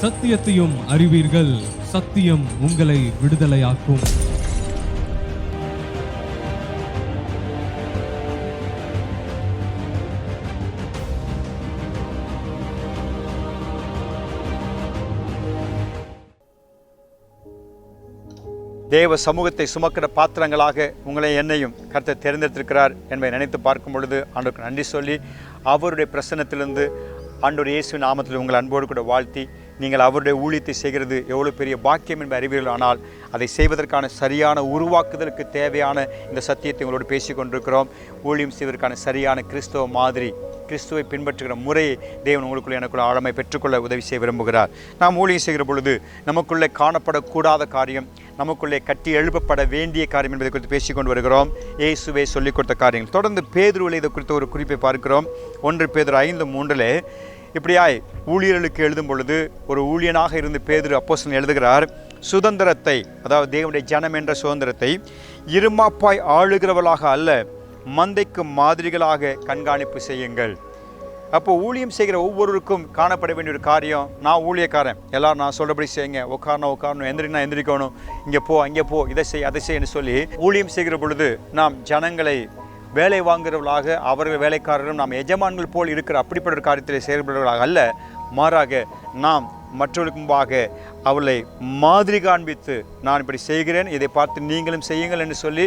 சத்தியத்தையும் அறிவீர்கள். சத்தியம் உங்களை விடுதலையாக்கும். தேவ சமூகத்தை சுமக்கிற பாத்திரங்களாக உங்களை என்னையும் கருத்தை தேர்ந்தெடுத்திருக்கிறார் என்பதை நினைத்து பார்க்கும் பொழுது ஆண்டவருக்கு நன்றி சொல்லி அவருடைய பிரசன்னத்திலிருந்து ஆண்டவர் இயேசு நாமத்தில் உங்கள் அன்போடு கூட வாழ்த்தி நீங்கள் அவருடைய ஊழியத்தை செய்கிறது எவ்வளோ பெரிய பாக்கியம் என்று அறிவீர்கள். ஆனால் அதை செய்வதற்கான சரியான உருவாக்குதலுக்கு தேவையான இந்த சத்தியத்தை உங்களோடு பேசிக் கொண்டிருக்கிறோம். ஊழியம் செய்வதற்கான சரியான கிறிஸ்தவ மாதிரி கிறிஸ்துவை பின்பற்றுகிற முறையை தேவன் உங்களுக்குள்ள எனக்குள்ள ஆழமை பெற்றுக்கொள்ள உதவி செய்ய விரும்புகிறார். நாம் ஊழியம் செய்கிற பொழுது நமக்குள்ளே காணப்படக்கூடாத காரியம் நமக்குள்ளே கட்டி எழுப்பப்பட வேண்டிய காரியம் என்பதை குறித்து பேசிக்கொண்டு வருகிறோம். ஏசுவை சொல்லிக் கொடுத்த காரியங்கள். தொடர்ந்து பேதுருவில் இதை குறித்த ஒரு குறிப்பை பார்க்கிறோம். ஒன்று பேதுரு ஐந்து மூன்றில் இப்படியாய் ஊழியர்களுக்கு எழுதும் பொழுது ஒரு ஊழியனாக இருந்து பேதிரு அப்போசன் எழுதுகிறார் சுதந்திரத்தை அதாவது தேவனுடைய ஜனம் என்ற சுதந்திரத்தை இருமாப்பாய் ஆளுகிறவளாக அல்ல மந்தைக்கு மாதிரிகளாக கண்காணிப்பு செய்யுங்கள். அப்போ ஊழியம் செய்கிற ஒவ்வொருவருக்கும் காணப்பட வேண்டிய ஒரு காரியம் நான் ஊழியக்காரன் எல்லாரும் நான் சொல்கிறபடி செய்யுங்க உட்காரணும் உட்காரணும் எந்திரினா எந்திரிக்கணும் இங்கே போ அங்கே போ இதை செய் அதை செய்யன்னு சொல்லி ஊழியம் செய்கிற பொழுது நாம் ஜனங்களை வேலை வாங்குகிறவர்களாக அவர்கள் வேலைக்காரரும் நாம் எஜமான்கள் போல் இருக்கிற அப்படிப்பட்ட ஒரு காரியத்தில் செயல்படுவர்களாக அல்ல. மாறாக நாம் மற்றவர்களுக்கு முன்பாக அவளை மாதிரி காண்பித்து நான் இப்படி செய்கிறேன் இதை பார்த்து நீங்களும் செய்யுங்கள் என்று சொல்லி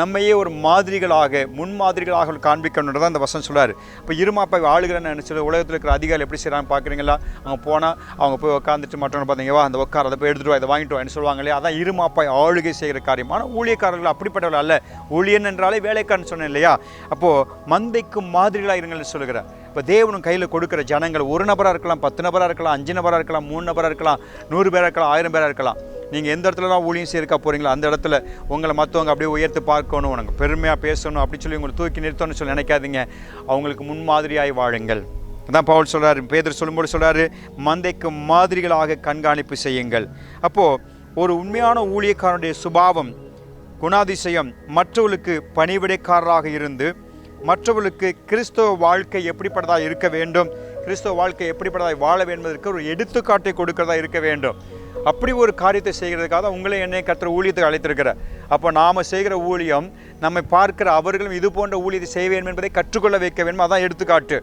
நம்மையே ஒரு மாதிரிகளாக முன்மாதிரிகளாக அவர்கள் காண்பிக்கணும் தான் அந்த வசனம் சொல்கிறார் இப்போ இருமாப்பை ஆளுகிறேன்னு சொல்லி உலகத்தில் இருக்கிற அதிகாரி எப்படி செய்கிறாங்க பார்க்குறீங்களா அவங்க போனால் அவங்க போய் உட்காந்துட்டு மற்றவங்க பார்த்தீங்க வா அந்த உட்கார அதை போய் எடுத்துட்டு வா இதை வாங்கிட்டு வான்னு சொல்லுவாங்க இல்லையா அதான் இருமாப்பாய் ஆளுகை செய்கிற காரியம். ஆனால் ஊழியக்காரர்கள் அப்படிப்பட்டவர்கள் அல்ல. ஊழியன் என்றாலே வேலைக்காரன் சொன்னேன் இல்லையா? அப்போது மந்தைக்கு மாதிரிகளாக இருங்கள்னு சொல்லுகிறார். இப்போ தேவனும் கையில் கொடுக்குற ஜனங்கள் ஒரு நபராக இருக்கலாம் பத்து நபராக இருக்கலாம் அஞ்சு நபராக இருக்கலாம் மூணு நபராக இருக்கலாம் நூறு பேராக இருக்கலாம் ஆயிரம் பேராக இருக்கலாம். நீங்கள் எந்த இடத்துல தான் ஊழியம் சேர்க்க போகிறீங்களோ அந்த இடத்துல உங்களை மற்றவங்க அப்படியே உயர்த்து பார்க்கணும் உனக்கு பெருமையாக பேசணும் அப்படி சொல்லி உங்களை தூக்கி நிறுத்தணும்னு சொல்லி நினைக்காதீங்க. அவங்களுக்கு முன்மாதிரியாய் வாழுங்கள். அதான் பவுல் சொல்கிறாரு பேதர் சொல்லும்போது சொல்கிறாரு மந்தைக்கு மாதிரிகளாக கண்காணிப்பு செய்யுங்கள். அப்போது ஒரு உண்மையான ஊழியக்காரனுடைய சுபாவம் குணாதிசயம் மற்றவர்களுக்கு பணிவிடைக்காரராக இருந்து மற்றவர்களுக்கு கிறிஸ்தவ வாழ்க்கை எப்படிப்பட்டதாக இருக்க வேண்டும்? கிறிஸ்தவ வாழ்க்கை எப்படிப்பட்டதாக வாழ வேண்டும் என்பதற்கு ஒரு எடுத்துக்காட்டை கொடுக்கிறதா இருக்க வேண்டும். அப்படி ஒரு காரியத்தை செய்கிறதுக்காக தான் உங்களை என்னை கத்துற ஊழியத்துக்கு அழைத்திருக்கிறார். அப்போ நாம் செய்கிற ஊழியம் நம்மை பார்க்கிற அவர்களும் இது போன்ற ஊழியத்தை செய்ய வேண்டும் என்பதை கற்றுக்கொள்ள வைக்க வேண்டும். அதான் எடுத்துக்காட்டு.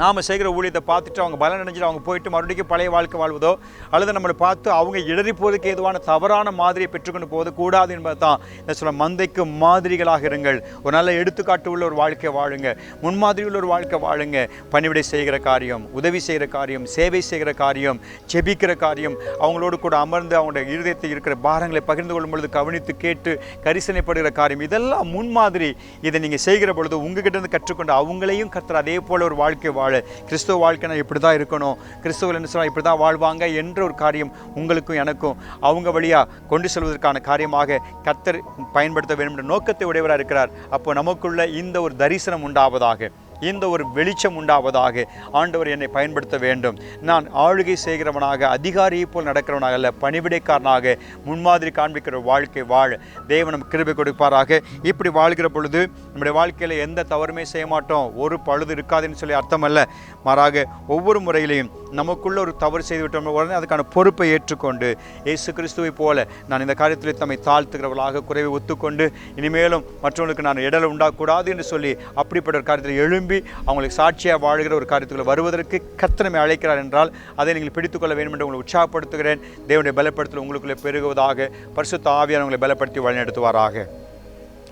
நாம் செய்கிற ஊழியத்தை பார்த்துட்டு அவங்க பலன் அடைஞ்சிட்டு அவங்க போயிட்டு மறுபடியும் பழைய வாழ்க்கை வாழ்வதோ அல்லது நம்மளை பார்த்து அவங்க இடறி போவதற்கு ஏதுவான தவறான மாதிரியை பெற்றுக்கொண்டு போவது கூடாது என்பது தான். இந்த சொல்ல மந்தைக்கு மாதிரிகளாக இருங்கள். ஒரு நல்ல எடுத்துக்காட்டு உள்ள ஒரு வாழ்க்கை வாழுங்க. முன்மாதிரி உள்ள ஒரு வாழ்க்கை வாழுங்க. பணிவிடை செய்கிற காரியம் உதவி செய்கிற காரியம் சேவை செய்கிற காரியம் செபிக்கிற காரியம் அவங்களோடு கூட அமர்ந்து அவங்களுடைய இருதயத்தில் இருக்கிற பாரங்களை பகிர்ந்து கொள்ளும் பொழுது கவனித்து கேட்டு கரிசனைப்படுகிற காரியம் இதெல்லாம் முன்மாதிரி இதை நீங்கள் செய்கிற பொழுது உங்ககிட்ட இருந்து கற்றுக்கொண்டு அவங்களையும் கத்துற அதே போல ஒரு வாழ்க்கை வாழ. கிறிஸ்துவ வாழ்க்கைனா இப்படி தான் இருக்கணும். கிறிஸ்துவில் என்ன சொன்னால் இப்படி தான் வாழ்வாங்க என்ற ஒரு காரியம் உங்களுக்கும் எனக்கும் அவங்க வழியாக கொண்டு செல்வதற்கான காரியமாக கத்தர் பயன்படுத்த வேண்டும் என்ற நோக்கத்தை உடையவராக இருக்கிறார். அப்போ நமக்குள்ள இந்த ஒரு தரிசனம் உண்டாவதாக. இந்த ஒரு வெளிச்சம் உண்டாவதாக ஆண்டவர் என்னை பயன்படுத்த வேண்டும். நான் ஆளுகை செய்கிறவனாக அதிகாரியை போல் நடக்கிறவனாக அல்ல பணிவிடைக்காரனாக முன்மாதிரி காண்பிக்கிற வாழ்க்கை வாழ தேவனம் கிருபை கொடுப்பாராக. இப்படி வாழ்கிற பொழுது நம்முடைய வாழ்க்கையில் எந்த தவறுமே செய்ய மாட்டோம். ஒரு பழுது இருக்காதுன்னு சொல்லி அர்த்தம் அல்ல. மாறாக ஒவ்வொரு முறையிலையும் நமக்குள்ள ஒரு தவறு செய்து விட்டோம். உடனே அதுக்கான பொறுப்பை ஏற்றுக்கொண்டு இயேசு கிறிஸ்துவை போல நான் இந்த காரியத்தில் தம்மை தாழ்த்துகிறவர்களாக குறைவை ஒத்துக்கொண்டு இனிமேலும் மற்றவங்களுக்கு நான் இடல் உண்டாகக்கூடாது என்று சொல்லி அப்படிப்பட்ட ஒரு காரியத்தில் எழும்பி அவங்களுக்கு சாட்சியாக வாழ்கிற ஒரு காரியத்துக்குள்ள வருவதற்கு கத்தனமே அழைக்கிறார் என்றால் அதை நீங்கள் பிடித்துக்கொள்ள வேண்டும் என்று உங்களை உற்சாகப்படுத்துகிறேன். தேவனுடைய பலப்படுத்தல் உங்களுக்குள்ளே பெருகுவதாக பரிசுத்த ஆவியான உங்களை பலப்படுத்தி வழிநடத்துவாராக.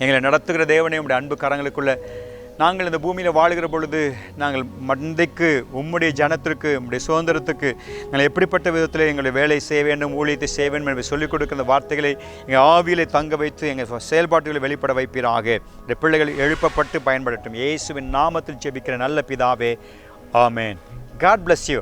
எங்களை நடத்துகிற தேவனே உடைய அன்பு கரங்களுக்குள்ள நாங்கள் இந்த பூமியில் வாழுகிற பொழுது நாங்கள் மந்தைக்கு உம்முடைய ஜனத்திற்கு உம்முடைய சுதந்திரத்துக்கு நாங்கள் எப்படிப்பட்ட விதத்தில் எங்களுடைய வேலை செய்ய வேண்டும் ஊழியத்தை செய்ய வேண்டும் என்று சொல்லிக் கொடுக்கிற வார்த்தைகளை எங்கள் ஆவியிலே தங்க வைத்து எங்கள் செயல்பாட்டுகளை வெளிப்பட வைப்பீராக. இந்த பிள்ளைகள் எழுப்பப்பட்டு பயன்படட்டும். இயேசுவின் நாமத்தில் ஜெபிக்கிற நல்ல பிதாவே. ஆமேன். God bless you